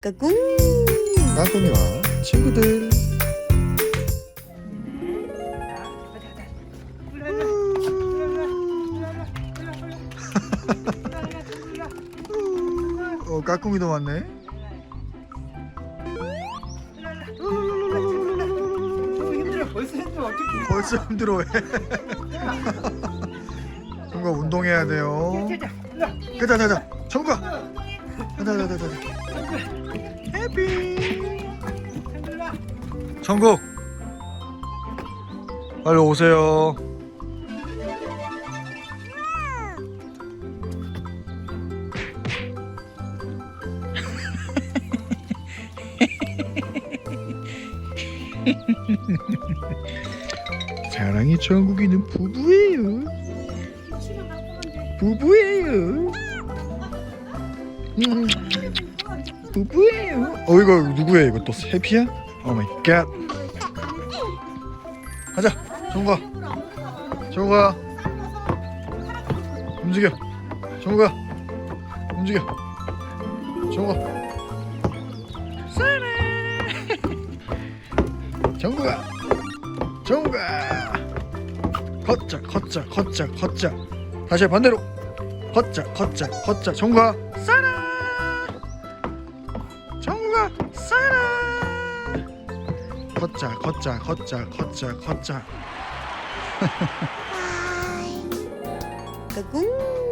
까꿍 까꿍이와 친구들 어 까꿍이도 왔네 벌써 힘들어 어떻게 벌써 힘들어해 운동해야 돼요 가자 가자 청구가 가자 가자 가자 해피. 청국. 빨리 오세요. 사랑의 천국이는 부부예요. 부부예요 음, 부부예요? 어 이거 누구야 이거 또 해피야? 오 마이 갓 가자. 정우가. 정우가. 움직여. 정우가. 움직여. 정우가. 정우가. 정우가. 걷자 걷자 걷자 걷자. 다시 반대로. 걷자 걷자 걷자. 정우가. 싸라 정우가 싸라 걷자 걷자 걷자 걷자 걷자. 까꿍